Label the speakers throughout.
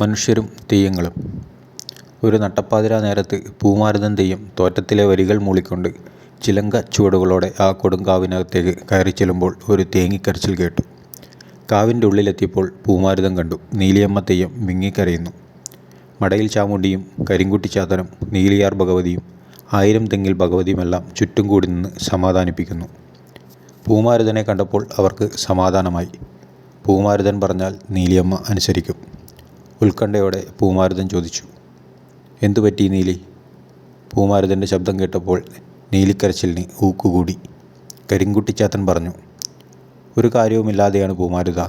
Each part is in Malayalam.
Speaker 1: മനുഷ്യരും തെയ്യങ്ങളും ഒരു നട്ടപ്പാതിര നേരത്ത് പൂമാരുതൻ തെയ്യം തോറ്റത്തിലെ വരികൾ മൂളിക്കൊണ്ട് ചിലങ്ക ചുവടുകളോടെ ആ കൊടുങ്കാവിനകത്തേക്ക് കയറി ചെല്ലുമ്പോൾ ഒരു തേങ്ങിക്കരച്ചിൽ കേട്ടു. കാവിന്റെ ഉള്ളിലെത്തിയപ്പോൾ പൂമാരുതം കണ്ടു. നീലിയമ്മ തെയ്യം വിങ്ങിക്കരയുന്നു. മടയിൽ ചാമുണ്ഡിയും കരിങ്കുട്ടിച്ചാത്തനും നീലിയാർ ഭഗവതിയും ആയിരം തെങ്ങിൽ ഭഗവതിയുമെല്ലാം ചുറ്റും കൂടി നിന്ന് സമാധാനിപ്പിക്കുന്നു. പൂമാരുതനെ കണ്ടപ്പോൾ അവർക്ക് സമാധാനമായി. പൂമാരുതൻ പറഞ്ഞാൽ നീലിയമ്മ അനുസരിക്കും. ഉത്കണ്ഠയോടെ പൂമാരുതൻ ചോദിച്ചു. "എന്തുപറ്റി നീലി? " പൂമാരുതന്റെ ശബ്ദം കേട്ടപ്പോൾ നീലിക്കരച്ചിലിന് ഊക്കുകൂടി. കരിങ്കുട്ടിച്ചാത്തൻ പറഞ്ഞു. "ഒരു കാര്യവുമില്ലാതെയാണ് പൂമാരുത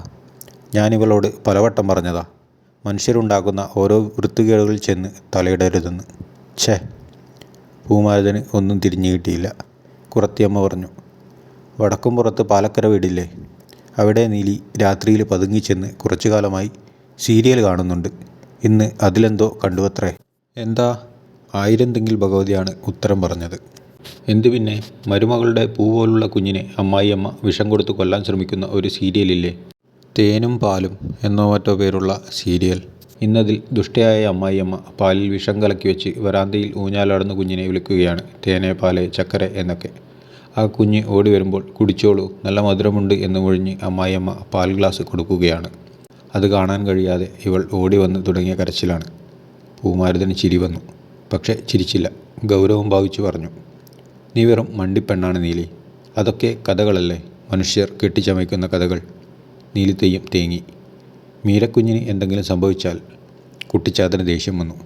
Speaker 1: ഞാനിവളോട് പലവട്ടം പറഞ്ഞതാ, മനുഷ്യരുണ്ടാക്കുന്ന ഓരോ വൃത്തികേടുകളിൽ ചെന്ന് തലയിടരുതെന്ന്. " ഛേ പൂമാരുതന് ഒന്നും തിരിഞ്ഞു കിട്ടിയില്ല. കുറത്തിയമ്മ പറഞ്ഞു. വടക്കും പുറത്ത് പാലക്കര വീടില്ലേ? അവിടെ നീലി രാത്രിയിൽ പതുങ്ങിച്ചെന്ന് കുറച്ചുകാലമായി സീരിയൽ കാണുന്നുണ്ട്. ഇന്ന് അതിലെന്തോ കണ്ടുവത്രേ. " "എന്താ? " ആയിരം തെങ്ങിൽ ഭഗവതിയാണ് ഉത്തരം പറഞ്ഞത്. എന്തു പിന്നെ, മരുമകളുടെ പൂ പോലുള്ള കുഞ്ഞിനെ അമ്മായിയമ്മ വിഷം കൊടുത്ത് കൊല്ലാൻ ശ്രമിക്കുന്ന ഒരു സീരിയലില്ലേ? തേനും പാലും എന്നോ മറ്റോ പേരുള്ള സീരിയൽ. ഇന്നതിൽ ദുഷ്ടയായ അമ്മായിയമ്മ പാലിൽ വിഷം കലക്കി വെച്ച് വരാന്തയിൽ ഊഞ്ഞാലാടുന്ന കുഞ്ഞിനെ വിളിക്കുകയാണ് തേനെ പാലേ ചക്കര എന്നൊക്കെ. ആ കുഞ്ഞ് ഓടി വരുമ്പോൾ കുടിച്ചോളൂ നല്ല മധുരമുണ്ട് എന്ന് മൊഴിഞ്ഞ് അമ്മായിയമ്മ പാൽ ഗ്ലാസ് കൊടുക്കുകയാണ്. അത് കാണാൻ കഴിയാതെ ഇവൾ ഓടി വന്ന് തുടങ്ങിയ കരച്ചിലാണ്. " പൂമാരുതന് ചിരി വന്നു. പക്ഷെ ചിരിച്ചില്ല. ഗൗരവം ഭാവിച്ചു പറഞ്ഞു. "നീ വെറും മണ്ടിപ്പെണ്ണാണ് നീലി. അതൊക്കെ കഥകളല്ലേ, മനുഷ്യർ കെട്ടിച്ചമയ്ക്കുന്ന കഥകൾ. " നീലിത്തെയ്യം തേങ്ങി. "മീരക്കുഞ്ഞിന് എന്തെങ്കിലും സംഭവിച്ചാൽ? " കുട്ടിച്ചാത്തന് ദേഷ്യം വന്നു.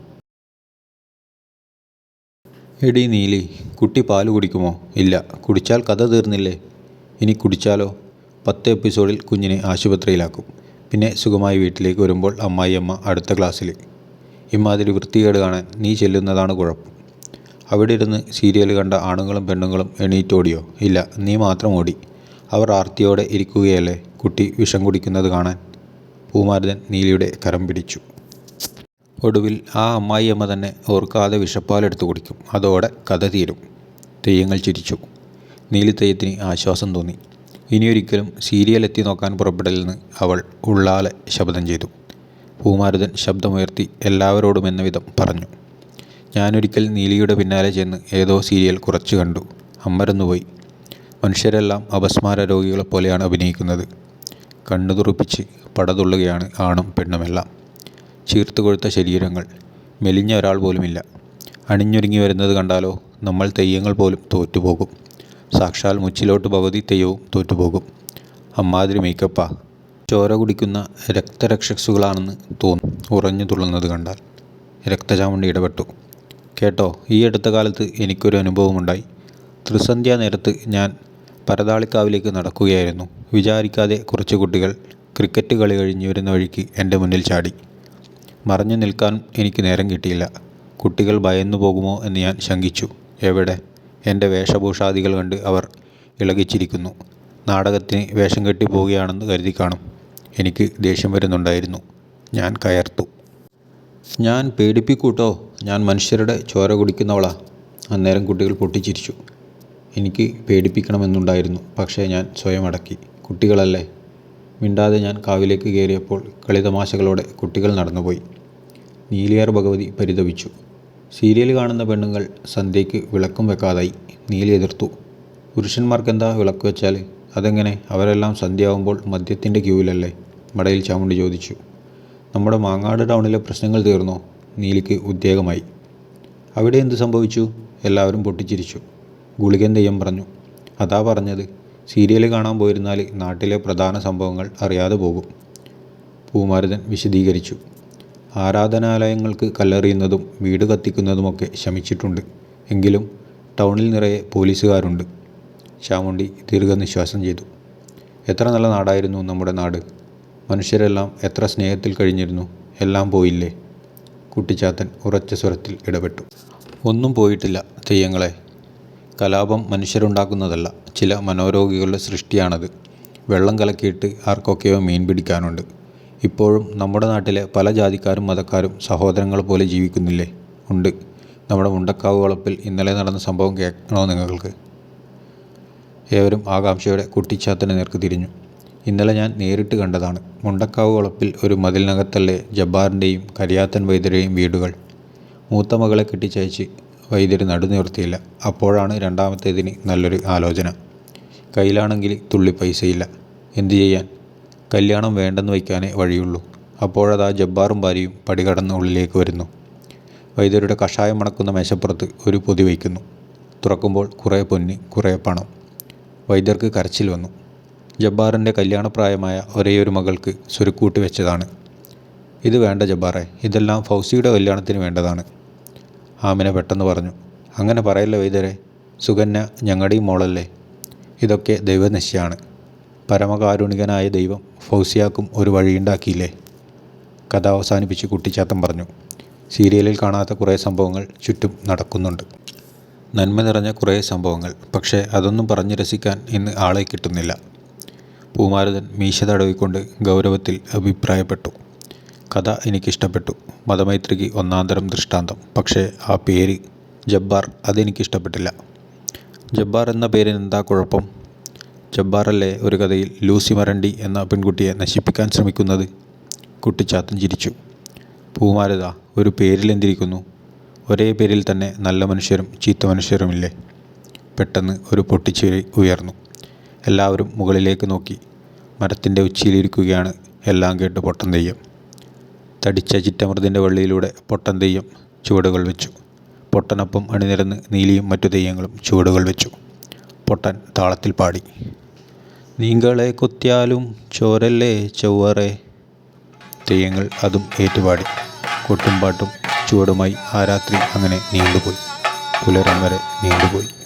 Speaker 1: എടി നീലി, കുട്ടി പാൽ കുടിക്കുമോ? " "ഇല്ല. " "കുടിച്ചാൽ കഥ തീർന്നില്ലേ? ഇനി കുടിച്ചാലോ? പത്ത് എപ്പിസോഡിൽ കുഞ്ഞിനെ ആശുപത്രിയിലാക്കും. പിന്നെ സുഖമായി വീട്ടിലേക്ക് വരുമ്പോൾ അമ്മായിയമ്മ അടുത്ത ക്ലാസ്സിൽ. ഇമ്മാതിരി വൃത്തികേട് കാണാൻ നീ ചെല്ലുന്നതാണ് കുഴപ്പം. " അവിടെ ഇരുന്ന് സീരിയൽ കണ്ട ആണുങ്ങളും പെണ്ണുങ്ങളും എണീറ്റോടിയോ? " "ഇല്ല. നീ മാത്രം ഓടി. അവർ ആർത്തിയോടെ ഇരിക്കുകയല്ലേ കുട്ടി വിഷം കുടിക്കുന്നത് കാണാൻ. " പൂമാരുതൻ നീലിയുടെ കരം പിടിച്ചു. "ഒടുവിൽ ആ അമ്മായിയമ്മ തന്നെ ഓർക്കാതെ വിഷപ്പാലെടുത്ത് കുടിക്കും. അതോടെ കഥ തീരും. " തെയ്യങ്ങൾ ചിരിച്ചു. നീലി നീലിത്തെയ്യത്തിന് ആശ്വാസം തോന്നി. "ഇനിയൊരിക്കലും സീരിയൽ എത്തി നോക്കാൻ പുറപ്പെടില്ലെന്ന് അവൾ ഉള്ളാലെ ശബ്ദം ചെയ്തു. " പൂമാരുതൻ ശബ്ദമുയർത്തി എല്ലാവരോടും എന്ന എല്ലാവരോടുമെന്നവിധം പറഞ്ഞു. "ഞാനൊരിക്കൽ നീലിയുടെ പിന്നാലെ ചെന്ന് ഏതോ സീരിയൽ കുറച്ച് കണ്ടു. അമ്മരന്നുപോയി മനുഷ്യരെല്ലാം അപസ്മാര രോഗികളെപ്പോലെയാണ് അഭിനയിക്കുന്നത്. കണ്ണു തുറിപ്പിച്ച് പടതുള്ളുകയാണ് ആണും പെണ്ണുമെല്ലാം. ചീർത്തുകൊഴുത്ത ശരീരങ്ങൾ. മെലിഞ്ഞ ഒരാൾ പോലുമില്ല. അണിഞ്ഞൊരുങ്ങി വരുന്നത് കണ്ടാലോ നമ്മൾ തെയ്യങ്ങൾ പോലും തോറ്റുപോകും. സാക്ഷാൽ മുച്ചിലോട്ട് ഭഗവതി തെയ്യവും തോറ്റുപോകും. അമ്മാതിരി മേക്കപ്പ ചോര കുടിക്കുന്ന രക്തരക്ഷസുകളാണെന്ന് തോന്നും ഉറഞ്ഞു തുള്ളുന്നത് കണ്ടാൽ. " രക്തചാമുണ്ടി ഇടപെട്ടു. "കേട്ടോ, ഈ അടുത്ത കാലത്ത് എനിക്കൊരു അനുഭവമുണ്ടായി. ത്രിസന്ധ്യാനേരത്ത് ഞാൻ പരതാളിക്കാവിലേക്ക് നടക്കുകയായിരുന്നു. വിചാരിക്കാതെ കുറച്ച് കുട്ടികൾ ക്രിക്കറ്റ് കളി കഴിഞ്ഞു വരുന്ന വഴിക്ക് എന്റെ മുന്നിൽ ചാടി. മറഞ്ഞു നിൽക്കാൻ എനിക്ക് നേരം കിട്ടിയില്ല. കുട്ടികൾ ഭയന്നു പോകുമോ എന്ന് ഞാൻ ശങ്കിച്ചു. എവിടെ, എന്റെ വേഷഭൂഷാദികൾ കണ്ട് അവർ ഇളകിച്ചിരിക്കുന്നു. നാടകത്തിന് വേഷം കെട്ടി പോവുകയാണെന്ന് കരുതിക്കാണും. എനിക്ക് ദേഷ്യം വരുന്നുണ്ടായിരുന്നു. ഞാൻ കയർത്തു. ഞാൻ പേടിപ്പിക്കൂട്ടോ ഞാൻ മനുഷ്യരുടെ ചോര കുടിക്കുന്നവളാ. " അന്നേരം കുട്ടികൾ പൊട്ടിച്ചിരിച്ചു. എനിക്ക് പേടിപ്പിക്കണമെന്നുണ്ടായിരുന്നു. പക്ഷേ ഞാൻ സ്വയം അടക്കി. കുട്ടികളല്ലേ. മിണ്ടാതെ ഞാൻ കാവിലേക്ക് കയറിയപ്പോൾ കളിതമാശകളോടെ കുട്ടികൾ നടന്നുപോയി. നീലിയാർ ഭഗവതി പരിതപിച്ചു. "സീരിയൽ കാണുന്ന പെണ്ണുങ്ങൾ സന്ധ്യയ്ക്ക് വിളക്കും വെക്കാതായി. " നീലി എതിർത്തു. "പുരുഷന്മാർക്കെന്താ വിളക്ക് വെച്ചാൽ? അതെങ്ങനെ അവരെല്ലാം സന്ധ്യയാവുമ്പോൾ മദ്യത്തിന്റെ ക്യൂവിലല്ലേ? " മടയിൽ ചാമുണ്ടി ചോദിച്ചു. "നമ്മുടെ മാങ്ങാട് ടൗണിലെ പ്രശ്നങ്ങൾ തീർന്നോ? " നീലിക്ക് ഉദ്വേഗമായി. "അവിടെ എന്ത് സംഭവിച്ചു? " എല്ലാവരും പൊട്ടിച്ചിരിച്ചു. ഗുളികൻ തെയ്യം പറഞ്ഞു. "അതാ പറഞ്ഞത്, സീരിയൽ കാണാൻ പോയിരുന്നാൽ നാട്ടിലെ പ്രധാന സംഭവങ്ങൾ അറിയാതെ പോകും. " പൂമാരുതൻ വിശദീകരിച്ചു. "ആരാധനാലയങ്ങൾക്ക് കല്ലെറിയുന്നതും വീട് കത്തിക്കുന്നതുമൊക്കെ ശമിച്ചിട്ടുണ്ട്. എങ്കിലും ടൗണിൽ നിറയെ പോലീസുകാരുണ്ട്. " ശാമുണ്ടി ദീർഘനിശ്വാസം ചെയ്തു. "എത്ര നല്ല നാടായിരുന്നു നമ്മുടെ നാട്. മനുഷ്യരെല്ലാം എത്ര സ്നേഹത്തിൽ കഴിഞ്ഞിരുന്നു. എല്ലാം പോയില്ലേ? " കുട്ടിച്ചാത്തൻ ഉറച്ച സ്വരത്തിൽ ഇടപെട്ടു. "ഒന്നും പോയിട്ടില്ല തെയ്യങ്ങളെ കലാപം മനുഷ്യരുണ്ടാക്കുന്നതല്ല. ചില മനോരോഗികളുടെ സൃഷ്ടിയാണത്. വെള്ളം കലക്കിയിട്ട് ആർക്കൊക്കെയോ മീൻ പിടിക്കാനുണ്ട്. ഇപ്പോഴും നമ്മുടെ നാട്ടിലെ പല ജാതിക്കാരും മതക്കാരും സഹോദരങ്ങൾ പോലെ ജീവിക്കുന്നില്ലേ? " "ഉണ്ട്. നമ്മുടെ മുണ്ടക്കാവ് വളപ്പിൽ ഇന്നലെ നടന്ന സംഭവം കേൾക്കണോ നിങ്ങൾക്ക്? " ഏവരും ആകാംക്ഷയോടെ കുട്ടിച്ചാത്തന് നേർക്ക് തിരിഞ്ഞു. ഇന്നലെ ഞാൻ നേരിട്ട് കണ്ടതാണ് മുണ്ടക്കാവ് വളപ്പിൽ ഒരു മതിലിനകത്തല്ലേ ജബ്ബാറിന്റെയും കരിയാത്തൻ വൈദ്യരുടെയും വീടുകൾ മൂത്ത മകളെ കെട്ടിച്ചയച്ച് വൈദ്യർ നടുനിർത്തിയില്ല അപ്പോഴാണ് രണ്ടാമത്തേതിന് നല്ലൊരു ആലോചന കയ്യിലാണെങ്കിൽ തുള്ളി പൈസയില്ല എന്തു ചെയ്യാൻ കല്യാണം വേണ്ടെന്ന് വയ്ക്കാനേ വഴിയുള്ളൂ. അപ്പോഴതാ ജബ്ബാറും ഭാര്യയും പടി കടന്ന് ഉള്ളിലേക്ക് വരുന്നു. വൈദ്യരുടെ കഷായം മണക്കുന്ന മേശപ്പുറത്ത് ഒരു പൊതി വയ്ക്കുന്നു. തുറക്കുമ്പോൾ കുറേ പൊന്നി കുറേ പണം. വൈദ്യർക്ക് കരച്ചിൽ വന്നു. ജബ്ബാറിന്റെ കല്യാണപ്രായമായ ഒരേയൊരു മകൾക്ക് സുരുക്കൂട്ടി വെച്ചതാണ്. ഇത് വേണ്ട ജബ്ബാറെ ഇതെല്ലാം ഫൗസിയുടെ കല്യാണത്തിന് വേണ്ടതാണ് ആമിന പെട്ടെന്ന് പറഞ്ഞു. അങ്ങനെ പറയല്ല വൈദ്യരെ സുകന്യ ഞങ്ങളുടെയും മോളല്ലേ? ഇതൊക്കെ ദൈവനിശ്ചയാണ് പരമകാരുണികനായ ദൈവം ഫൗസിയാക്കും ഒരു വഴിയുണ്ടാക്കിയില്ലേ കഥ അവസാനിപ്പിച്ച് കുട്ടിച്ചാത്തം പറഞ്ഞു. സീരിയലിൽ കാണാത്ത കുറേ സംഭവങ്ങൾ ചുറ്റും നടക്കുന്നുണ്ട്. നന്മ നിറഞ്ഞ കുറേ സംഭവങ്ങൾ പക്ഷേ അതൊന്നും പറഞ്ഞു രസിക്കാൻ ഇന്ന് ആളെ കിട്ടുന്നില്ല. പൂമാരുതൻ മീശ തടവിക്കൊണ്ട് ഗൗരവത്തിൽ അഭിപ്രായപ്പെട്ടു. കഥ എനിക്കിഷ്ടപ്പെട്ടു. മതമൈത്രിക്ക് ഒന്നാന്തരം ദൃഷ്ടാന്തം പക്ഷേ ആ പേര് ജബ്ബാർ അതെനിക്കിഷ്ടപ്പെട്ടില്ല. ജബ്ബാർ എന്ന പേരിന് എന്താ കുഴപ്പം? ജബ്ബാറല്ലേ ഒരു കഥയിൽ ലൂസി മരണ്ടി എന്ന പെൺകുട്ടിയെ നശിപ്പിക്കാൻ ശ്രമിക്കുന്നത്? കുട്ടിച്ചാത്തൻ ചിരിച്ചു. പൂമാരത ഒരു പേരിലെന്തിരിക്കുന്നു ഒരേ പേരിൽ തന്നെ നല്ല മനുഷ്യരും ചീത്ത മനുഷ്യരുമില്ലേ? പെട്ടെന്ന് ഒരു പൊട്ടിച്ചിരി ഉയർന്നു. എല്ലാവരും മുകളിലേക്ക് നോക്കി. മരത്തിന്റെ ഉച്ചിയിലിരിക്കുകയാണ് എല്ലാം കേട്ട് പൊട്ടൻ തെയ്യം. തടിച്ച ചിറ്റമൃതിന്റെ വള്ളിയിലൂടെ പൊട്ടൻ തെയ്യം ചുവടുകൾ വെച്ചു. പൊട്ടനൊപ്പം അണിനിരന്ന് നീലിയും മറ്റു തെയ്യങ്ങളും ചുവടുകൾ വെച്ചു. പൊട്ടൻ താളത്തിൽ പാടി. നീങ്കളെ കുത്തിയാലും ചോരല്ലേ ചൊവ്വറേ? തെയ്യങ്ങൾ അതും ഏറ്റുപാടി. കൊട്ടും പാട്ടും ചുവടുമായി ആ രാത്രി അങ്ങനെ നീണ്ടുപോയി. പുലരം വരെ നീണ്ടുപോയി.